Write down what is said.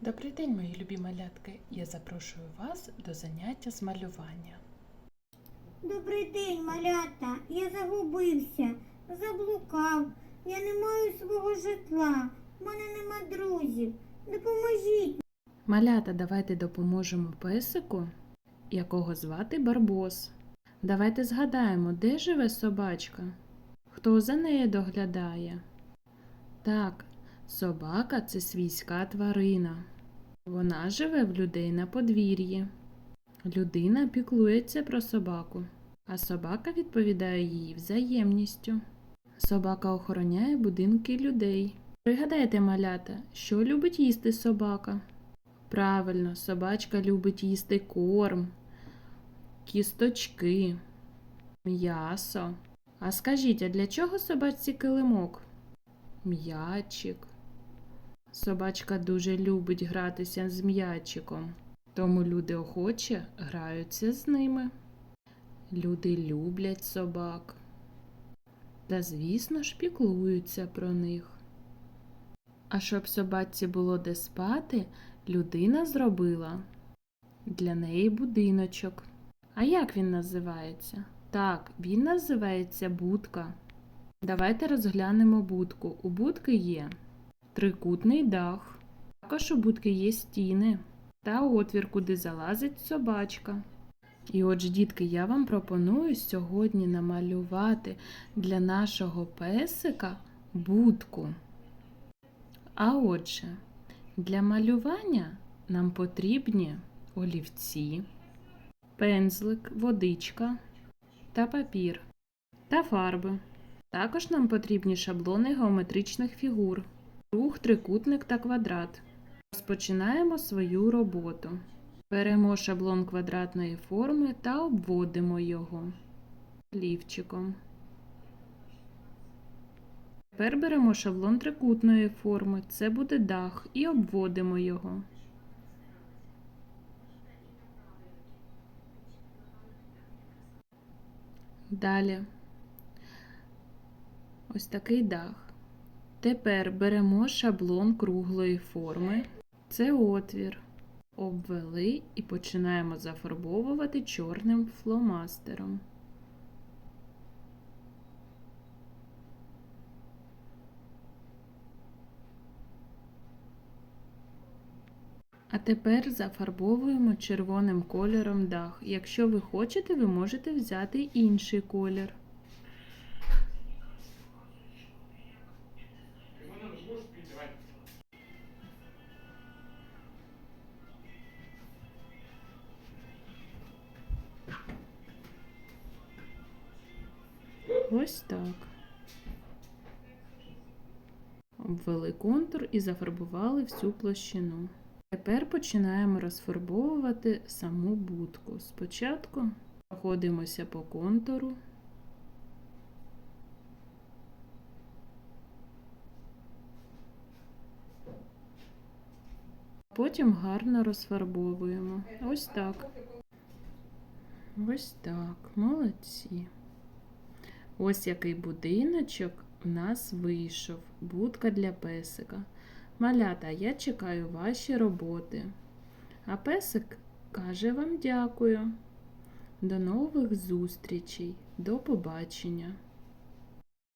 Добрий день, мої любі малятки! Я запрошую вас до заняття з малювання. Добрий день, малята. Я загубився, заблукав. Я не маю свого житла. У мене нема друзів. Допоможіть. Малята, давайте допоможемо песику, якого звати Барбос. Давайте згадаємо, де живе собачка? Хто за нею доглядає? Так, собака це свійська тварина. Вона живе в людей на подвір'ї. Людина піклується про собаку, а собака відповідає їй взаємністю. Собака охороняє будинки людей. Пригадайте, малята, що любить їсти собака? Правильно, собачка любить їсти корм, кісточки, м'ясо. А скажіть, а для чого собачці килимок? М'ячик. Собачка дуже любить гратися з м'ячиком, тому люди охоче граються з ними. Люди люблять собак. Та, звісно ж, піклуються про них. А щоб собаці було де спати, людина зробила для неї будиночок. А як він називається? Так, він називається будка. Давайте розглянемо будку. У будки є трикутний дах. Також у будки є стіни та отвір, куди залазить собачка. І отже, дітки, я вам пропоную сьогодні намалювати для нашого песика будку. А отже, для малювання нам потрібні олівці, пензлик, водичка та папір та фарби. Також нам потрібні шаблони геометричних фігур, круг, трикутник та квадрат. Розпочинаємо свою роботу. Беремо шаблон квадратної форми та обводимо його лівчиком. Тепер беремо шаблон трикутної форми, це буде дах, і обводимо його. Далі ось такий дах. Тепер беремо шаблон круглої форми, це отвір. Обвели і починаємо зафарбовувати чорним фломастером. А тепер зафарбовуємо червоним кольором дах. Якщо ви хочете, ви можете взяти інший колір. Ось так. Обвели контур і зафарбували всю площину. Тепер починаємо розфарбовувати саму будку. Спочатку проходимося по контуру. Потім гарно розфарбовуємо. Ось так. Ось так. Молодці. Ось який будиночок у нас вийшов. Будка для песика. Малята, я чекаю ваші роботи. А песик каже вам дякую. До нових зустрічей. До побачення!